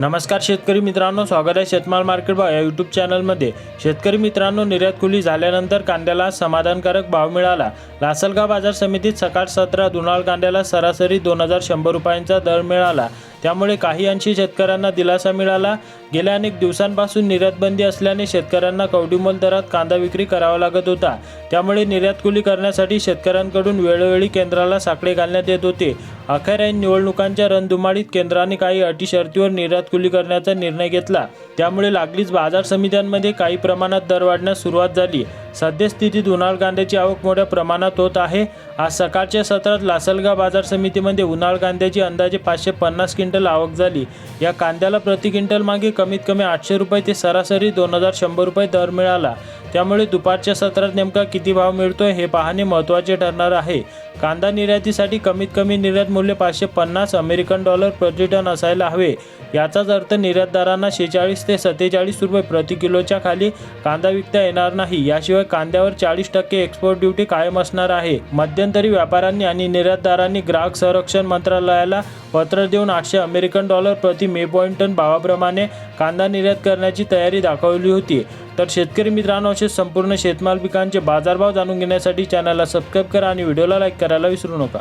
नमस्कार शेतकरी मित्रांनो स्वागत आहे शेतमाल मार्केट भाव या यूट्यूब चॅनलमध्ये. शेतकरी मित्रांनो निर्यात खुली झाल्यानंतर कांद्याला समाधानकारक भाव मिळाला. लासलगाव बाजार समितीत सकाळ सतरा दुनाळ कांद्याला सरासरी दोन हजार शंभर रुपयांचा दर मिळाला. त्यामुळे काही अंशी शेतकऱ्यांना दिलासा मिळाला. गेल्या अनेक दिवसांपासून निर्यातबंदी असल्याने शेतकऱ्यांना कवडीमोल दरात कांदा विक्री करावा लागत होता. त्यामुळे निर्यातकुली करण्यासाठी शेतकऱ्यांकडून वेळोवेळी केंद्राला साकडे घालण्यात येत होते. अखेर या निवडणुकांच्या रणधुमाळीत केंद्राने काही अटी शर्तीवर निर्यातकुली करण्याचा निर्णय घेतला. त्यामुळे लागलीच बाजार समित्यांमध्ये काही प्रमाणात दर वाढण्यास सुरुवात झाली. सद्यस्थितीत उन्हाळ कांद्याची आवक मोठ्या प्रमाणात होत आहे. आज सकाळच्या सत्रात लासलगाव बाजार समितीमध्ये उन्हाळ कांद्याची अंदाजे पाचशे पन्नास क्विंटल आवक झाली. या कांद्याला प्रति क्विंटल मागे कमीत कमी आठशे रुपये ते सरासरी दोन हजार शंभर रुपये दर मिळाला. त्यामुळे दुपारच्या सत्रात नेमका किती भाव मिळतोय हे पाहणे महत्त्वाचे ठरणार आहे. कांदा निर्यातीसाठी कमीत कमी निर्यात मूल्य पाचशे पन्नास अमेरिकन डॉलर प्रति टन असायला हवे. याचाच अर्थ निर्यातदारांना शेहेचाळीस ते सत्तेचाळीस रुपये प्रति किलोच्या खाली कांदा विकता येणार नाही. याशिवाय कांद्यावर चाळीस टक्के एक्सपोर्ट ड्युटी कायम असणार आहे. मध्यंतरी व्यापाऱ्यांनी आणि निर्यातदारांनी ग्राहक संरक्षण मंत्रालयाला पत्र देऊन आठशे अमेरिकन डॉलर प्रति मे पॉईंट टन भावाप्रमाणे कांदा निर्यात करण्याची तयारी दाखवली होती. तर शेतकरी मित्रांनो असे संपूर्ण शेतमाल पिकांचे बाजारभाव जाणून घेण्यासाठी चॅनलला सबस्क्राईब करा आणि व्हिडिओला लाईक करायला विसरू नका.